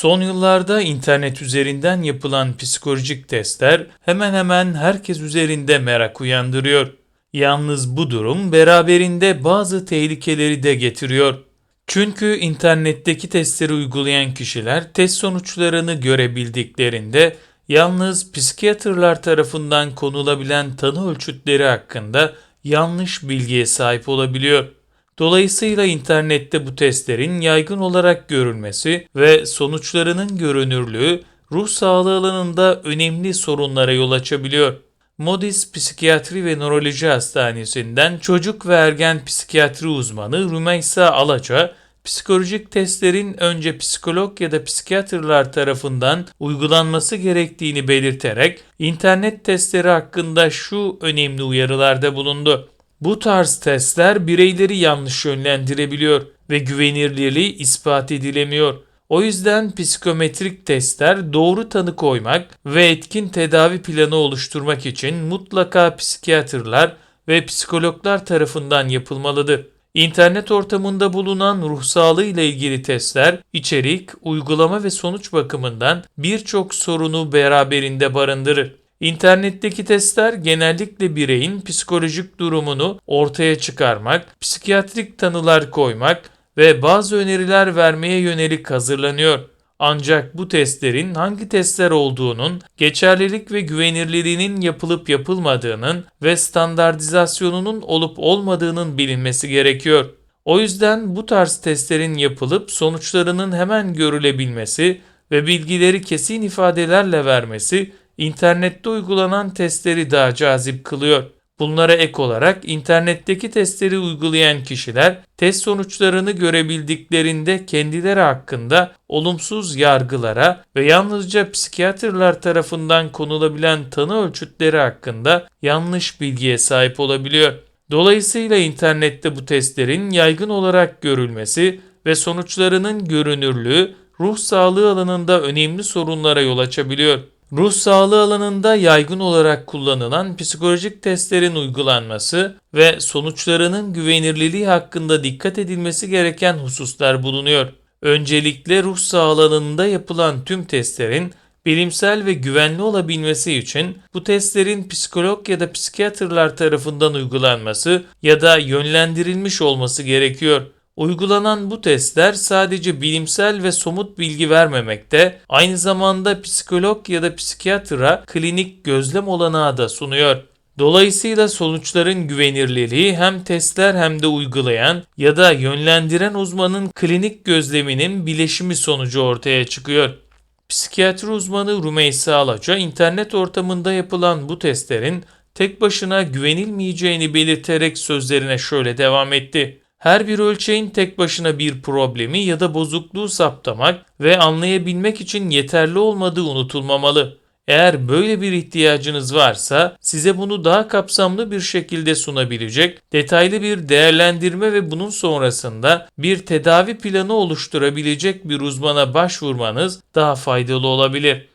Son yıllarda internet üzerinden yapılan psikolojik testler hemen hemen herkes üzerinde merak uyandırıyor. Yalnız bu durum beraberinde bazı tehlikeleri de getiriyor. Çünkü internetteki testleri uygulayan kişiler test sonuçlarını görebildiklerinde yalnız psikiyatrlar tarafından konulabilen tanı ölçütleri hakkında yanlış bilgiye sahip olabiliyor. Dolayısıyla internette bu testlerin yaygın olarak görülmesi ve sonuçlarının görünürlüğü ruh sağlığı alanında önemli sorunlara yol açabiliyor. Modis Psikiyatri ve Nöroloji Hastanesi'nden çocuk ve ergen psikiyatri uzmanı Rümeysa Alaca, psikolojik testlerin önce psikolog ya da psikiyatrlar tarafından uygulanması gerektiğini belirterek internet testleri hakkında şu önemli uyarılarda bulundu. Bu tarz testler bireyleri yanlış yönlendirebiliyor ve güvenilirliği ispat edilemiyor. O yüzden psikometrik testler doğru tanı koymak ve etkin tedavi planı oluşturmak için mutlaka psikiyatrlar ve psikologlar tarafından yapılmalıdır. İnternet ortamında bulunan ruh sağlığı ile ilgili testler, içerik, uygulama ve sonuç bakımından birçok sorunu beraberinde barındırır. İnternetteki testler genellikle bireyin psikolojik durumunu ortaya çıkarmak, psikiyatrik tanılar koymak ve bazı öneriler vermeye yönelik hazırlanıyor. Ancak bu testlerin hangi testler olduğunun, geçerlilik ve güvenirliliğinin yapılıp yapılmadığının ve standartizasyonunun olup olmadığının bilinmesi gerekiyor. O yüzden bu tarz testlerin yapılıp sonuçlarının hemen görülebilmesi ve bilgileri kesin ifadelerle vermesi internette uygulanan testleri daha cazip kılıyor. Bunlara ek olarak internetteki testleri uygulayan kişiler test sonuçlarını görebildiklerinde kendileri hakkında olumsuz yargılara ve yalnızca psikiyatrlar tarafından konulabilen tanı ölçütleri hakkında yanlış bilgiye sahip olabiliyor. Dolayısıyla internette bu testlerin yaygın olarak görülmesi ve sonuçlarının görünürlüğü ruh sağlığı alanında önemli sorunlara yol açabiliyor. Ruh sağlığı alanında yaygın olarak kullanılan psikolojik testlerin uygulanması ve sonuçlarının güvenirliliği hakkında dikkat edilmesi gereken hususlar bulunuyor. Öncelikle ruh sağlığı alanında yapılan tüm testlerin bilimsel ve güvenli olabilmesi için bu testlerin psikolog ya da psikiyatrlar tarafından uygulanması ya da yönlendirilmiş olması gerekiyor. Uygulanan bu testler sadece bilimsel ve somut bilgi vermemekte, aynı zamanda psikolog ya da psikiyatra klinik gözlem olanağı da sunuyor. Dolayısıyla sonuçların güvenirliliği hem testler hem de uygulayan ya da yönlendiren uzmanın klinik gözleminin bileşimi sonucu ortaya çıkıyor. Psikiyatri uzmanı Rumeysa Alaca internet ortamında yapılan bu testlerin tek başına güvenilmeyeceğini belirterek sözlerine şöyle devam etti. Her bir ölçeğin tek başına bir problemi ya da bozukluğu saptamak ve anlayabilmek için yeterli olmadığı unutulmamalı. Eğer böyle bir ihtiyacınız varsa size bunu daha kapsamlı bir şekilde sunabilecek detaylı bir değerlendirme ve bunun sonrasında bir tedavi planı oluşturabilecek bir uzmana başvurmanız daha faydalı olabilir.